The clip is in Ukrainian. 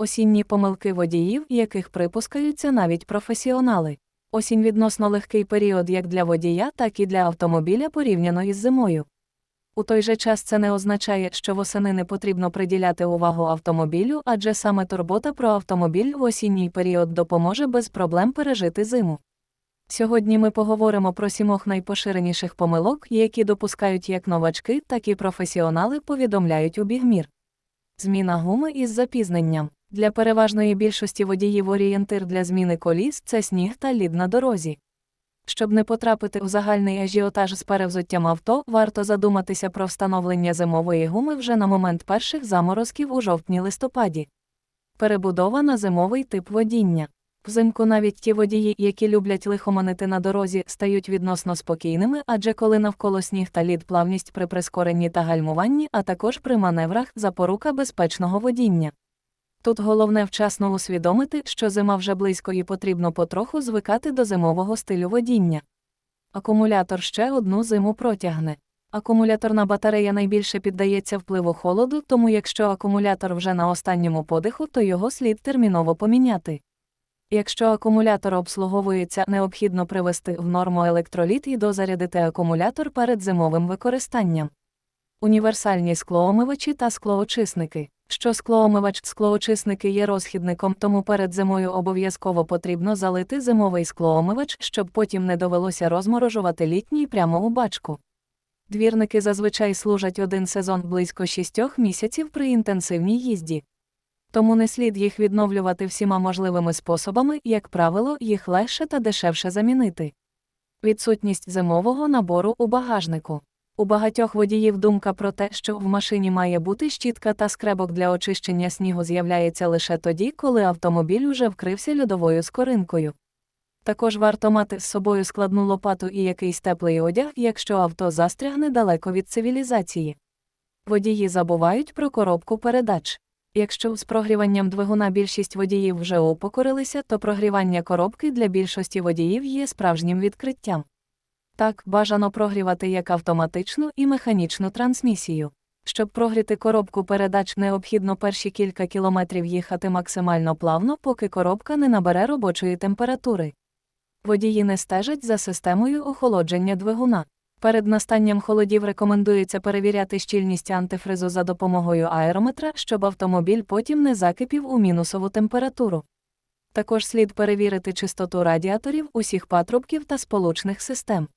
Осінні помилки водіїв, яких припускаються навіть професіонали. Осінь відносно легкий період як для водія, так і для автомобіля порівняно із зимою. У той же час це не означає, що восени не потрібно приділяти увагу автомобілю, адже саме турбота про автомобіль в осінній період допоможе без проблем пережити зиму. Сьогодні ми поговоримо про сімох найпоширеніших помилок, які допускають як новачки, так і професіонали, повідомляють у бігмір. Зміна гуми із запізненням. Для переважної більшості водіїв орієнтир для зміни коліс це сніг та лід на дорозі. Щоб не потрапити у загальний ажіотаж з перевзуттям авто, варто задуматися про встановлення зимової гуми вже на момент перших заморозків у жовтні-листопаді. Перебудова на зимовий тип водіння. Взимку навіть ті водії, які люблять лихоманити на дорозі, стають відносно спокійними, адже коли навколо сніг та лід плавність при прискоренні та гальмуванні, а також при маневрах запорука безпечного водіння. Тут головне вчасно усвідомити, що зима вже близько і потрібно потроху звикати до зимового стилю водіння. Акумулятор ще одну зиму протягне. Акумуляторна батарея найбільше піддається впливу холоду, тому якщо акумулятор вже на останньому подиху, то його слід терміново поміняти. Якщо акумулятор обслуговується, необхідно привести в норму електроліт і дозарядити акумулятор перед зимовим використанням. Універсальні склоомивачі та склоочисники. Що склоомивач склоочисники є розхідником, тому перед зимою обов'язково потрібно залити зимовий склоомивач, щоб потім не довелося розморожувати літній прямо у бачку. Двірники зазвичай служать один сезон близько шістьох місяців при інтенсивній їзді. Тому не слід їх відновлювати всіма можливими способами, як правило, їх легше та дешевше замінити. Відсутність зимового набору у багажнику. У багатьох водіїв думка про те, що в машині має бути щітка та скребок для очищення снігу з'являється лише тоді, коли автомобіль уже вкрився льодовою скоринкою. Також варто мати з собою складну лопату і якийсь теплий одяг, якщо авто застрягне далеко від цивілізації. Водії забувають про коробку передач. Якщо з прогріванням двигуна більшість водіїв вже упокорилися, то прогрівання коробки для більшості водіїв є справжнім відкриттям. Так, бажано прогрівати як автоматичну і механічну трансмісію. Щоб прогріти коробку передач, необхідно перші кілька кілометрів їхати максимально плавно, поки коробка не набере робочої температури. Водії не стежать за системою охолодження двигуна. Перед настанням холодів рекомендується перевіряти щільність антифризу за допомогою аерометра, щоб автомобіль потім не закипів у мінусову температуру. Також слід перевірити чистоту радіаторів, усіх патрубків та сполучних систем.